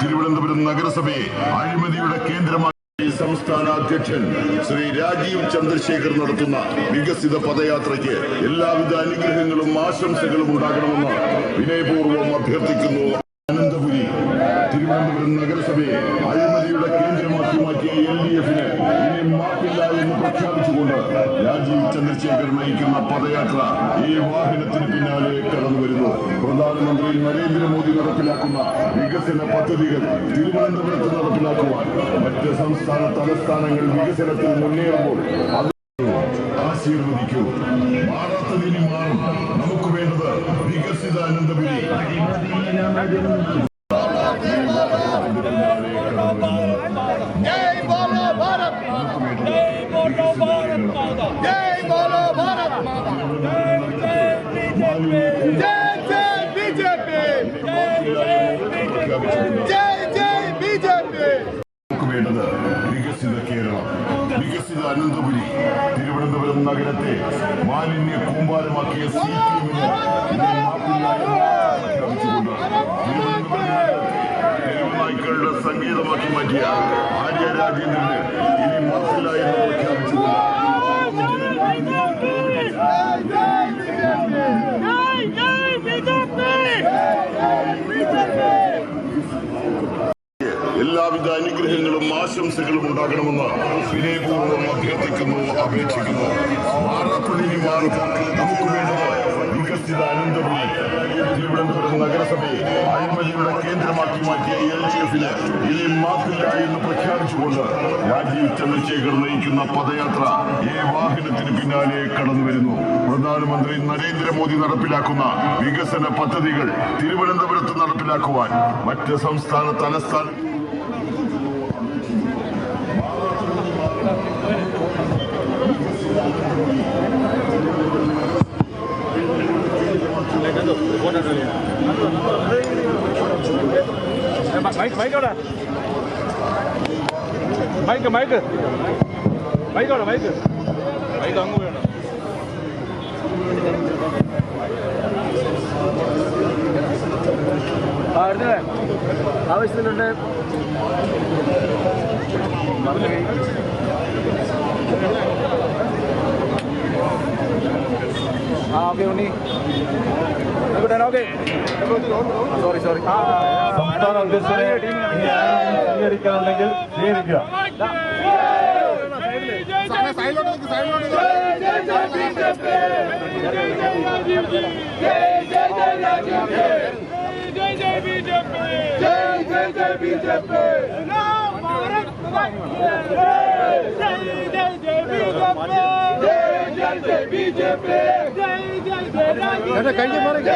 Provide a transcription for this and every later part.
തിരുവനന്തപുരം നഗരസഭയെ അഴിമതിയുടെ കേന്ദ്രമായി സംസ്ഥാന അധ്യക്ഷൻ ശ്രീ രാജീവ് ചന്ദ്രശേഖർ നടത്തുന്ന വികസിത പദയാത്രയ്ക്ക് എല്ലാവിധ അനുഗ്രഹങ്ങളും ആശംസകളും ഉണ്ടാകണമെന്ന് വിനയപൂർവം അഭ്യർത്ഥിക്കുന്നു. അനന്തപുരി തിരുവനന്തപുരം നഗരസഭയെ അഴിമതിയുടെ കേന്ദ്രമാക്കി മാറ്റിയ എൽ ഡി എഫിന് ഇനി മാറ്റില്ല എന്ന് പ്രഖ്യാപിച്ചുകൊണ്ട് രാജീവ് ചന്ദ്രശേഖർ നയിക്കുന്ന പദയാത്ര ഈ വാഹനത്തിന് പിന്നാലെ കടന്നു വരുന്നു. പ്രധാനമന്ത്രി നരേന്ദ്രമോദി നടപ്പിലാക്കുന്ന വികസന പദ്ധതികൾ തിരുവനന്തപുരത്ത് നടപ്പിലാക്കുവാൻ മറ്റ് സംസ്ഥാന തലസ്ഥാനങ്ങൾ വികസനത്തിൽ മുന്നേറുമ്പോൾ ആശീർവദിക്കൂ. മാറാത്തതിന് മാറും. നമുക്ക് വേണ്ടത് വികസിത അനന്തപുരി വികസിത കേരളം. വികസിത അനന്തപുരി. തിരുവനന്തപുരം നഗരത്തെ മാലിന്യ കൂമ്പാരമാക്കിയ സംഗീതമാക്കി മാറ്റിയ ആര്യ രാജേന്ദ്രന് ഇനി മനസ്സിലായി എന്ന് പ്രഖ്യാപിച്ചുകൊണ്ട് എല്ലാവിധ അനുഗ്രഹങ്ങളും ആശംസകളും ഉണ്ടാകണമെന്ന് വിനയപൂർവം അഭ്യർത്ഥിക്കുന്നു അപേക്ഷിക്കുന്നു. മാറാത്തതിനി മാറും നമുക്ക് വേണ്ടത് വികസിത അനന്തപുരി. തിരുവനന്തപുരം നഗരസഭയെ അഴിമതിയുടെ കേന്ദ്രമാക്കി മാറ്റിയ എൽ ഡി എഫിന് ഇനി മാപ്പില്ല എന്ന് പ്രഖ്യാപിച്ചുകൊണ്ട് രാജീവ് ചന്ദ്രശേഖർ നയിക്കുന്ന പദയാത്ര ഈ വാഹനത്തിന് പിന്നാലെ കടന്നു വരുന്നു പ്രധാനമന്ത്രി നരേന്ദ്രമോദി നടപ്പിലാക്കുന്ന വികസന പദ്ധതികൾ തിരുവനന്തപുരത്ത് നടപ്പിലാക്കുവാൻ മറ്റ് സംസ്ഥാന തലസ്ഥാന മൈക്ക് മൈക്ക് അവിടെ മൈക്ക് മൈക്ക് മൈക്ക് അവിടെ മൈക്ക് മൈക്ക് അങ്ങ് വേണം ആ എടുത്തേ ആവശ്യത്തിലുണ്ട് ആ okay Unni okay okay sorry sorry ആ സംസ്ഥാന അധ്യക്ഷനെ ഇനി ആരെങ്കിലും സ്വീകരിക്കാനുണ്ടെങ്കിൽ സ്വീകരിക്കുക സൈഡിലോട്ട് സൈഡിലോട്ട് जय கையை மாறுங்க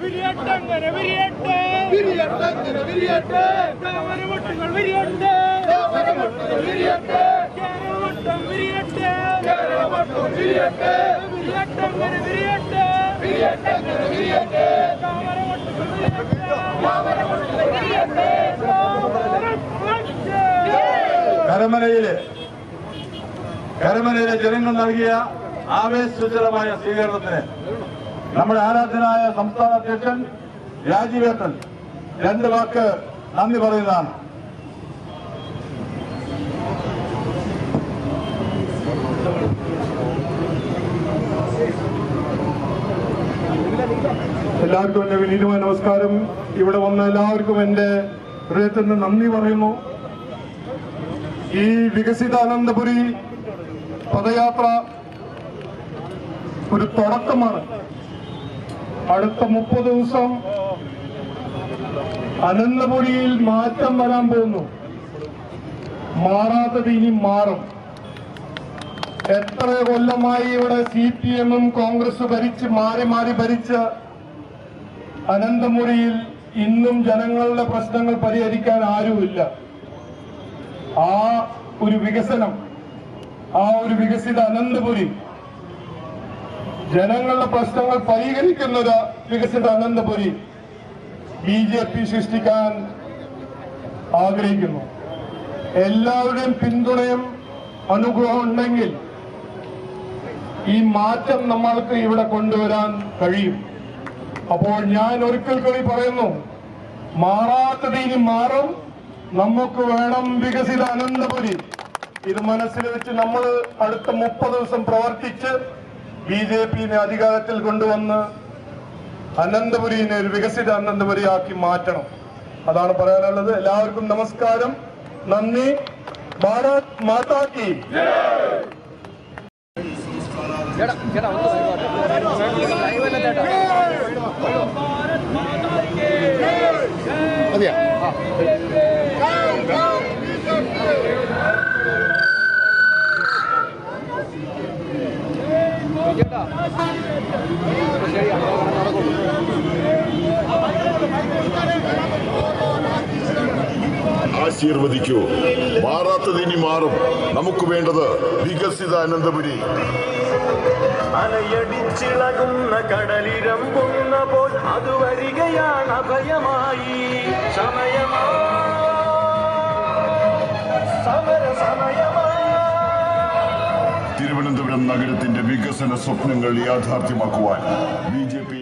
விரியட்டங்கர விரியட்டு விரியட்டங்கர விரியட்டு தாவர வட்டங்கள் விரியட்டு தாவர வட்டங்கள் விரியட்டு கேர வட்டம் விரியட்டு கேர வட்டம் விரியட்டு விரியட்டங்கர விரியட்டு விரியட்டங்கர விரியட்டு தாவர കരമനയിലെ കരമനയിലെ ജനങ്ങൾ നൽകിയ ആവേശസൂചകമായ സ്വീകരണത്തിന് നമ്മുടെ ആരാധനായ സംസ്ഥാന അധ്യക്ഷൻ രാജീവേട്ടൻ രണ്ട് വാക്ക് നന്ദി പറയുന്നതാണ്. എല്ലാവർക്കും എന്റെ വിനീതമായ നമസ്കാരം. ഇവിടെ വന്ന എല്ലാവർക്കും എന്റെ ഹൃദയത്തിൽ നിന്ന് നന്ദി പറയുന്നു. ഈ വികസിത അനന്തപുരി പദയാത്ര ഒരു തുടക്കമാണ്. അടുത്ത മുപ്പത് ദിവസം അനന്തപുരിയിൽ മാറ്റം വരാൻ പോകുന്നു. മാറാത്തത് ഇനി മാറും. എത്ര കൊല്ലമായി ഇവിടെ സി പി എമ്മും കോൺഗ്രസ് ഭരിച്ച് മാറി മാറി ഭരിച്ച് അനന്തമുറിയിൽ ഇന്നും ജനങ്ങളുടെ പ്രശ്നങ്ങൾ പരിഹരിക്കാൻ ആരുമില്ല. ആ ഒരു വികസനം ആ ഒരു വികസിത അനന്തപുരി ജനങ്ങളുടെ പ്രശ്നങ്ങൾ പരിഹരിക്കുന്ന ഒരു വികസിത അനന്തപുരി ബി ജെ പി സൃഷ്ടിക്കാൻ ആഗ്രഹിക്കുന്നു. എല്ലാവരുടെയും പിന്തുണയും അനുഗ്രഹം ഉണ്ടെങ്കിൽ ഈ മാറ്റം നമ്മൾക്ക് ഇവിടെ കൊണ്ടുവരാൻ കഴിയും. അപ്പോൾ ഞാൻ ഒരിക്കൽ കൂടി പറയുന്നു മാറാത്തത് ഇനി മാറും. നമുക്ക് വേണം വികസിത അനന്തപുരി. ഇത് മനസ്സിൽ വെച്ച് നമ്മൾ അടുത്ത മുപ്പത് ദിവസം പ്രവർത്തിച്ച് ബി ജെ പിനെ അധികാരത്തിൽ കൊണ്ടുവന്ന് അനന്തപുരിനെ ഒരു വികസിത അനന്തപുരിയാക്കി മാറ്റണം. അതാണ് പറയാനുള്ളത്. എല്ലാവർക്കും നമസ്കാരം. നന്ദി. ഭാരത് മാതാക്കി ചേട്ടാ ಜಡ ಜಡ ಒಂದು ಅದ್ಯಾ ಜಡ ಸರಿಯಾ ആശീർവദിക്കൂ. മാറാത്തത് ഇനി മാറും. നമുക്ക് വേണ്ടത് വികസിത അനന്തപുരി. അലയടിച്ചിളകുന്ന കടലിരമ്പുന്ന പോൽ അത് വരികയാണ് അഭയമായി. സമയമാ. സമര സമയമാ. തിരുവനന്തപുരം നഗരത്തിന്റെ വികസന സ്വപ്നങ്ങൾ യാഥാർത്ഥ്യമാക്കുവാൻ ബി ജെ പി